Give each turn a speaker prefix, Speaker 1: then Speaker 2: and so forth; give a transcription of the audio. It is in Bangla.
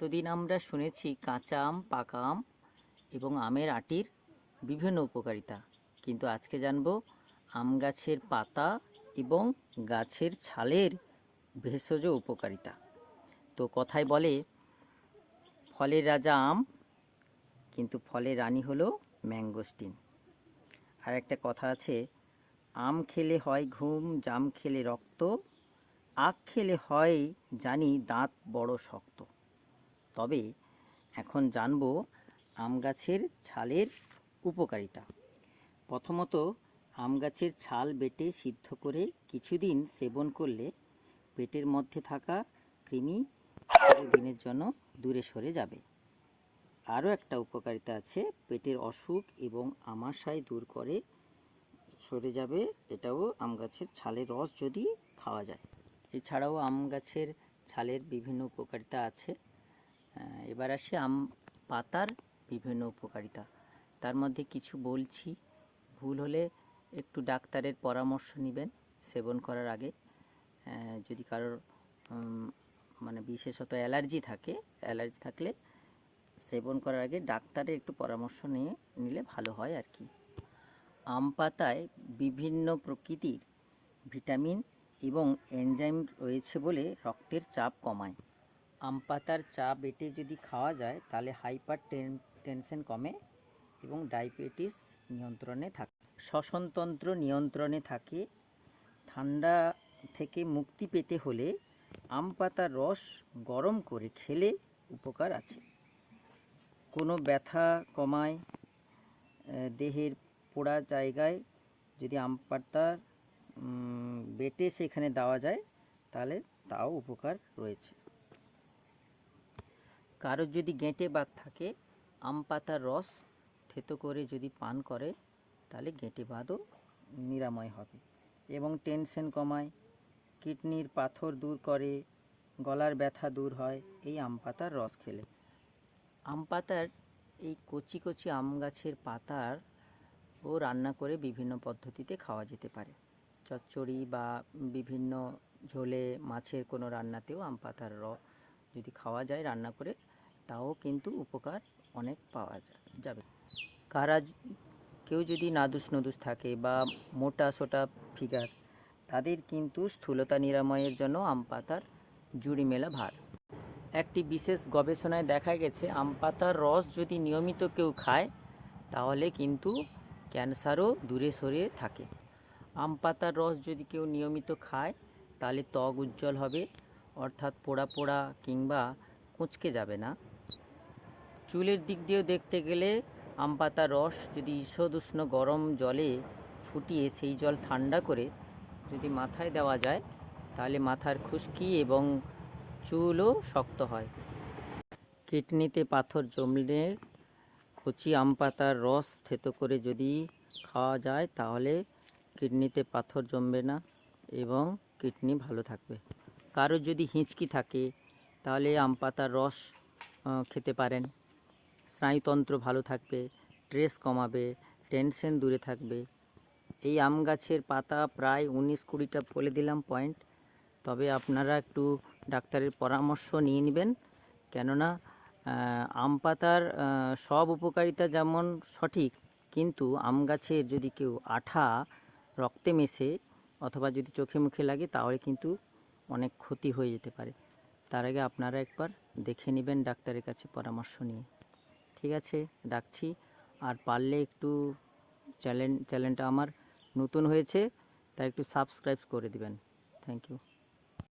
Speaker 1: এতদিন আমরা শুনেছি কাঁচা আম, পাকা আম এবং আমের আটির বিভিন্ন উপকারিতা। কিন্তু আজকে জানব আম গাছের পাতা এবং গাছের ছালের ভেষজ উপকারিতা। তো কথায় বলে, ফলের রাজা আম, কিন্তু ফলের রানী হলো ম্যাঙ্গোস্টিন। আর একটা কথা আছে, আম খেলে হয় ঘুম, জাম খেলে রক্ত, আখ খেলে হয় জানি দাঁত বড় শক্ত। তবে এখন জানব আম গাছের ছালের উপকারিতা। প্রথমত, আম গাছের ছাল বেটে সিদ্ধ করে কিছুদিন সেবন করলে পেটের মধ্যে থাকা কৃমি দিনের জন্য দূরে সরে যাবে। আরও একটা উপকারিতা আছে, পেটের অসুখ এবং আমাশয় দূর করে সরে যাবে, এটাও আম গাছের ছালের রস যদি খাওয়া যায়। এছাড়াও আম গাছের ছালের বিভিন্ন উপকারিতা আছে। এবার আসি আম পাতার বিভিন্ন উপকারিতা। তার মধ্যে কিছু বলছি। ভুল হলে একটু ডাক্তারের পরামর্শ নেবেন সেবন করার আগে। যদি কারোর মানে বিশেষত অ্যালার্জি থাকে, অ্যালার্জি থাকলে সেবন করার আগে ডাক্তারের একটু পরামর্শ নিয়ে নিলে ভালো হয় আর কি। আম পাতায় বিভিন্ন প্রকৃতির ভিটামিন এবং এনজাইম রয়েছে বলে রক্তের চাপ কমায়। আম পাতার চা বেটে যদি খাওয়া যায় তাহলে হাইপার টেনশন কমে এবং ডায়াবেটিস নিয়ন্ত্রণে থাকে শ্বসনতন্ত্র নিয়ন্ত্রণে থাকে। ঠান্ডা থেকে মুক্তি পেতে হলে আম পাতার রস গরম করে খেলে উপকার আছে। কোনো ব্যথা কমায় দেহের পোড়া জায়গায় যদি আম পাতা উম, বেটে সেখানে দেওয়া যায় তাহলে তাও উপকার রয়েছে। কারোর যদি গেঁটে বাত থাকে, আম পাতার রস থেতো করে যদি পান করে, তাহলে গেঁটে বাতও নিরাময় হবে এবং টেনশন কমায়, কিডনির পাথর দূর করে, গলার ব্যথা দূর হয়, এই আম পাতার রস খেলে। আম পাতার এই কচি কচি আম গাছের পাতার ও রান্না করে বিভিন্ন পদ্ধতিতে খাওয়া যেতে পারে। চচ্চড়ি বা বিভিন্ন ঝোলে মাছের কোনো রান্নাতেও আম পাতার রস যদি খাওয়া যায়, রান্না করে তাও কিন্তু উপকার অনেক পাওয়া যাবে। কারা কেউ যদি নাদুস নদুস থাকে বা মোটা সোটা ফিগার, তাদের কিন্তু স্থূলতা নিরাময়ের জন্য আম পাতার জুড়ি মেলা ভার। একটি বিশেষ গবেষণায় দেখা গেছে, আম পাতার রস যদি নিয়মিত কেউ খায়, তাহলে কিন্তু ক্যান্সারও দূরে সরে থাকে। আম পাতার রস যদি কেউ নিয়মিত খায়, তাহলে ত্বক উজ্জ্বল হবে, অর্থাৎ পোড়া পোড়া কিংবা কুঁচকে যাবে না। চুলের দিক দিয়েও দেখতে গেলে আম পাতার রস, যদি ঈষদুষ্ণ গরম জলে ফুটিয়ে সেই জল ঠান্ডা করে যদি মাথায় দেওয়া যায়, তাহলে মাথার খুশকি এবং চুলও শক্ত হয়। কিডনিতে পাথর জমলে কচি আম পাতার রস থেতো করে যদি খাওয়া যায়, তাহলে কিডনিতে পাথর জমবে না এবং কিডনি ভালো থাকবে। কারোর যদি হিঁচকি থাকে, তাহলে আম পাতার রস খেতে পারেন। স্নায়ুতন্ত্র ভালো থাকবে স্ট্রেস কমাবে টেনশন দূরে থাকবে। এই আম গাছের পাতা প্রায় উনিশ কুড়িটা বলে দিলাম পয়েন্ট তবে আপনারা একটু ডাক্তারের পরামর্শ নিয়ে নেবেন। কেননা আম পাতার সব উপকারিতা যেমন সঠিক, কিন্তু আম গাছের যদি কেউ আঠা রক্তে মেশে অথবা যদি চোখে মুখে লাগে, তাহলে কিন্তু অনেক ক্ষতি হয়ে যেতে পারে। তার আগে আপনারা একবার দেখে নেবেন ডাক্তারের কাছে পরামর্শ নিয়ে। ঠিক আছে ডাকছি আর পারলে একটু চ্যানেল চ্যানেলটা আমার নতুন হয়েছে, তাই একটু সাবস্ক্রাইব করে দিবেন। Thank you.